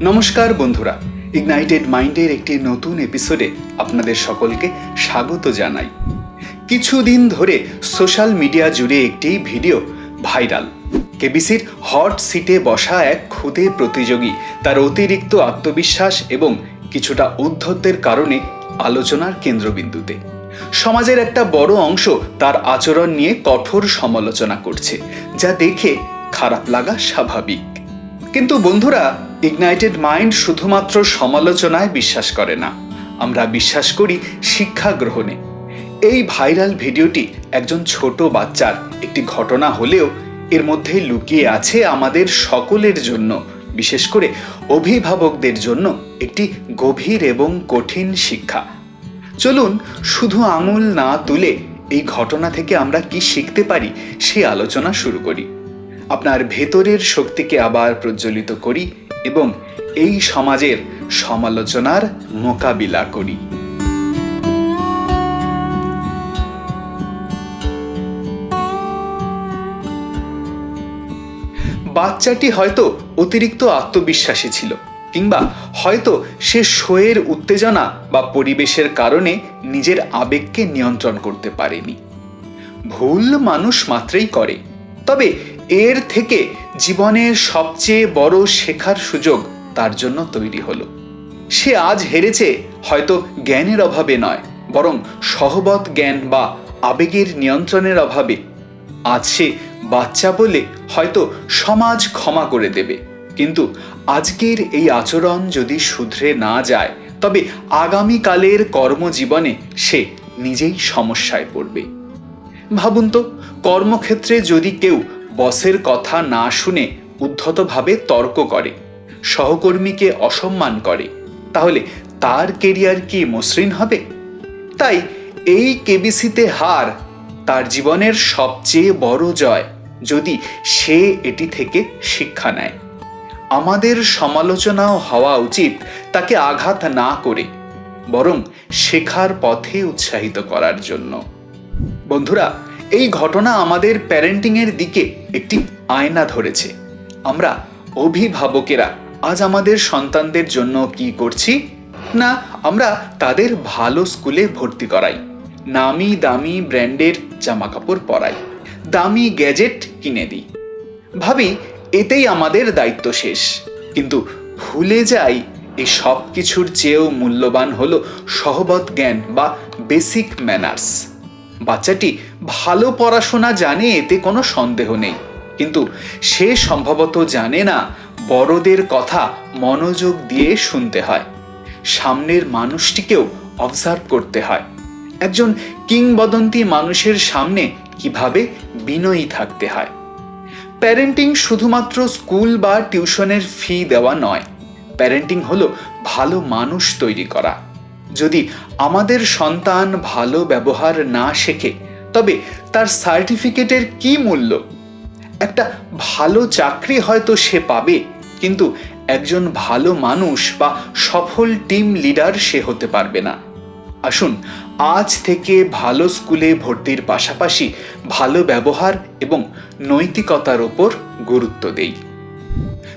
নমস্কার বন্ধুরা ইগনাইটেড মাইন্ডের একটি নতুন এপিসোডে আপনাদের সকলকে স্বাগত জানাই। কিছুদিন ধরে সোশ্যাল মিডিয়া জুড়ে একটি ভিডিও ভাইরাল কেবিসির হট সিটে বসা এক ক্ষুদে প্রতিযোগী তার অতিরিক্ত আত্মবিশ্বাস এবং কিছুটা ঔদ্ধত্যের কারণে আলোচনার কেন্দ্রবিন্দুতে। সমাজের একটা বড় অংশ তার আচরণ নিয়ে কঠোর সমালোচনা করছে, যা দেখে খারাপ লাগা স্বাভাবিক। কিন্তু বন্ধুরা ইগনাইটেড মাইন্ড শুধুমাত্র সমালোচনায় বিশ্বাস করে না। আমরা বিশ্বাস করি শিক্ষা গ্রহণে। এই ভাইরাল ভিডিওটি একজন ছোট বাচ্চার একটি ঘটনা হলেও এর মধ্যে লুকিয়ে আছে আমাদের সকলের জন্য, বিশেষ করে অভিভাবকদের জন্য একটি গভীর এবং কঠিন শিক্ষা। চলুন, শুধু আঙুল না তুলে এই ঘটনা থেকে আমরা কি শিখতে পারি সে আলোচনা শুরু করি। আপনার ভেতরের শক্তিকে আবার প্রজ্বলিত করি এবং এই সমাজের সমালোচনার মোকাবিলা করি। বাচ্চাটি হয়তো অতিরিক্ত আত্মবিশ্বাসী ছিল, কিংবা হয়তো সে শোয়ের উত্তেজনা বা পরিবেশের কারণে নিজের আবেগকে নিয়ন্ত্রণ করতে পারেনি। ভুল মানুষ মাত্রেই করে, তবে এর থেকে জীবনের সবচেয়ে বড় শেখার সুযোগ তার জন্য তৈরি হলো। সে আজ হেরেছে হয়তো জ্ঞানের অভাবে নয়, বরং সহবত জ্ঞান বা আবেগের নিয়ন্ত্রণের অভাবে। আজ সে বাচ্চা বলে হয়তো সমাজ ক্ষমা করে দেবে। কিন্তু আজকের এই আচরণ যদি শুধরে না যায়, তবে আগামীকালের কর্মজীবনে সে নিজেই সমস্যায় পড়বে। ভাবুন তো, কর্মক্ষেত্রে যদি কেউ বসের কথা না শুনে উদ্ধতভাবে তর্ক করে, সহকর্মীকে অসম্মান করে। তাহলে তার কেরিয়ার কি মসৃণ হবে? তাই এই কেবিসিতে হার তার জীবনের সবচেয়ে বড় জয় যদি সে এটি থেকে শিক্ষা নেয়। আমাদের সমালোচনাও হওয়া উচিত তাকে আঘাত না করে, বরং শেখার পথে উৎসাহিত করার জন্য। বন্ধুরা, এই ঘটনা আমাদের প্যারেন্টিংয়ের দিকে একটি আয়না ধরেছে। আমরা অভিভাবকেরা, আজ আমাদের সন্তানদের জন্য কি করছি? না, আমরা তাদের ভালো স্কুলে ভর্তি করাই। নামি দামি ব্র্যান্ডের জামা কাপড় পরাই। দামি গ্যাজেট কিনে দিই। ভাবি, এতেই আমাদের দায়িত্ব শেষ। কিন্তু ভুলে যাই এই সব কিছুর চেয়েও মূল্যবান হলো সহবত জ্ঞান বা বেসিক ম্যানার্স বাচ্চাটি ভালো পড়াশোনা জানে, এতে কোনো সন্দেহ নেই। কিন্তু সে সম্ভবত জানে না, বড়দের কথা মনোযোগ দিয়ে শুনতে হয়। সামনের মানুষটিকেও অবজার্ভ করতে হয়। একজন কিংবদন্তি মানুষের সামনে কীভাবে বিনয়ী থাকতে হয়। প্যারেন্টিং শুধুমাত্র স্কুল বা টিউশনের ফি দেওয়া নয়। প্যারেন্টিং হলো ভালো মানুষ তৈরি করা। যদি আমাদের সন্তান ভালো ব্যবহার না শেখে, তবে তার সার্টিফিকেটের কি মূল্য? একটা ভালো চাকরি হয়তো সে পাবে, কিন্তু একজন ভালো মানুষ বা সফল টিম লিডার সে হতে পারবে না। আসুন, আজ থেকে ভালো স্কুলে ভর্তির পাশাপাশি ভালো ব্যবহার এবং নৈতিকতার ওপর গুরুত্ব দেই।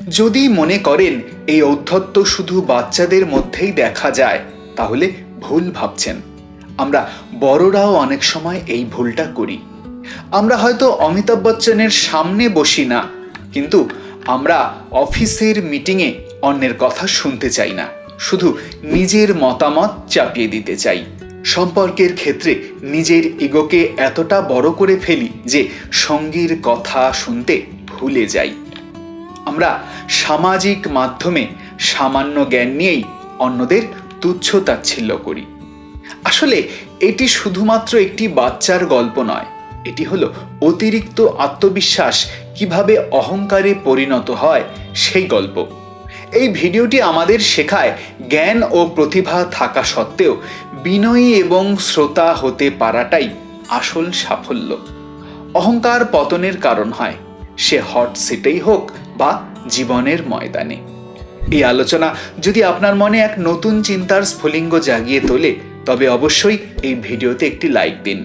যদি মনে করেন, এই ঔদ্ধত্য শুধু বাচ্চাদের মধ্যেই দেখা যায় তাহলে ভুল ভাবছেন। আমরা বড়রাও অনেক সময় এই ভুলটা করি। আমরা হয়তো অমিতাভ বচ্চনের সামনে বসি না, কিন্তু আমরা অফিসের মিটিংয়ে অন্যের কথা শুনতে চাই না। শুধু নিজের মতামত চাপিয়ে দিতে চাই। সম্পর্কের ক্ষেত্রে নিজের ইগোকে এতটা বড় করে ফেলি যে সঙ্গীর কথা শুনতে ভুলে যাই। আমরা সামাজিক মাধ্যমে সামান্য জ্ঞান নিয়েই অন্যদের তুচ্ছ তাচ্ছিল্য করি। আসলে এটি শুধুমাত্র একটি বাচ্চার গল্প নয়, এটি হলো অতিরিক্ত আত্মবিশ্বাস কীভাবে অহংকারে পরিণত হয় সেই গল্প। এই ভিডিওটি আমাদের শেখায় জ্ঞান ও প্রতিভা থাকা সত্ত্বেও বিনয়ী এবং শ্রোতা হতে পারাটাই আসল সাফল্য। অহংকার পতনের কারণ হয়, সে হট সিটেই হোক বা জীবনের ময়দানে। এই আলোচনা যদি আপনার মনে এক নতুন চিন্তার স্ফুলিঙ্গ জাগিয়ে তোলে, তবে অবশ্যই এই ভিডিওতে একটি লাইক দিন।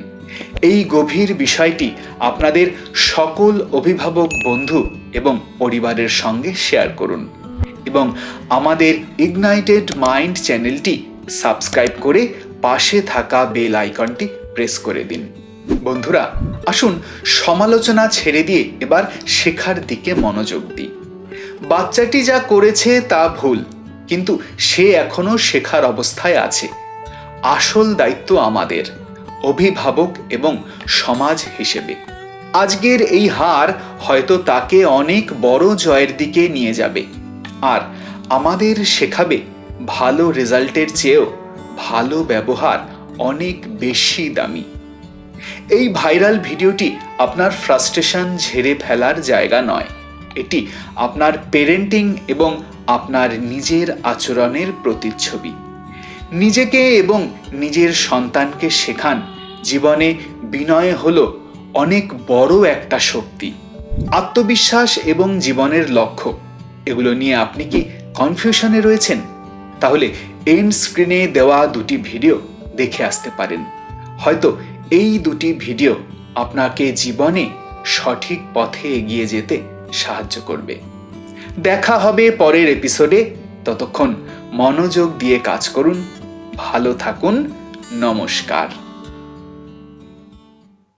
এই গভীর বিষয়টি আপনাদের সকল অভিভাবক বন্ধু এবং পরিবারের সঙ্গে শেয়ার করুন এবং আমাদের ইগনাইটেড মাইন্ড চ্যানেলটি সাবস্ক্রাইব করে পাশে থাকা বেল আইকনটি প্রেস করে দিন। বন্ধুরা, আসুন সমালোচনা ছেড়ে দিয়ে এবার শেখার দিকে মনোযোগ দিই। বাচ্চাটি যা করেছে তা ভুল, কিন্তু সে এখনও শেখার অবস্থায় আছে। আসল দায়িত্ব আমাদের, অভিভাবক এবং সমাজ হিসেবে। আজকের এই হার হয়তো তাকে অনেক বড় জয়ের দিকে নিয়ে যাবে, আর আমাদের শেখাবে ভালো রেজাল্টের চেয়েও ভালো ব্যবহার অনেক বেশি দামি। এই ভাইরাল ভিডিওটি আপনার ফ্রাস্ট্রেশন ঝেড়ে ফেলার জায়গা নয়। এটি আপনার পেরেন্টিং এবং আপনার নিজের আচরণের প্রতিচ্ছবি। নিজেকে এবং নিজের সন্তানকে শেখান, জীবনে বিনয় হলো অনেক বড় একটা শক্তি। আত্মবিশ্বাস এবং জীবনের লক্ষ্য, এগুলো নিয়ে আপনি কি কনফিউশনে রয়েছেন? তাহলে এন্ড স্ক্রিনে দেওয়া দুটি ভিডিও দেখে আসতে পারেন। হয়তো এই দুটি ভিডিও আপনাকে জীবনে সঠিক পথে এগিয়ে যেতে সাহায্য করবে। দেখা হবে পরের এপিসোডে ততক্ষণ মনোযোগ দিয়ে কাজ করুন। ভালো থাকুন। নমস্কার।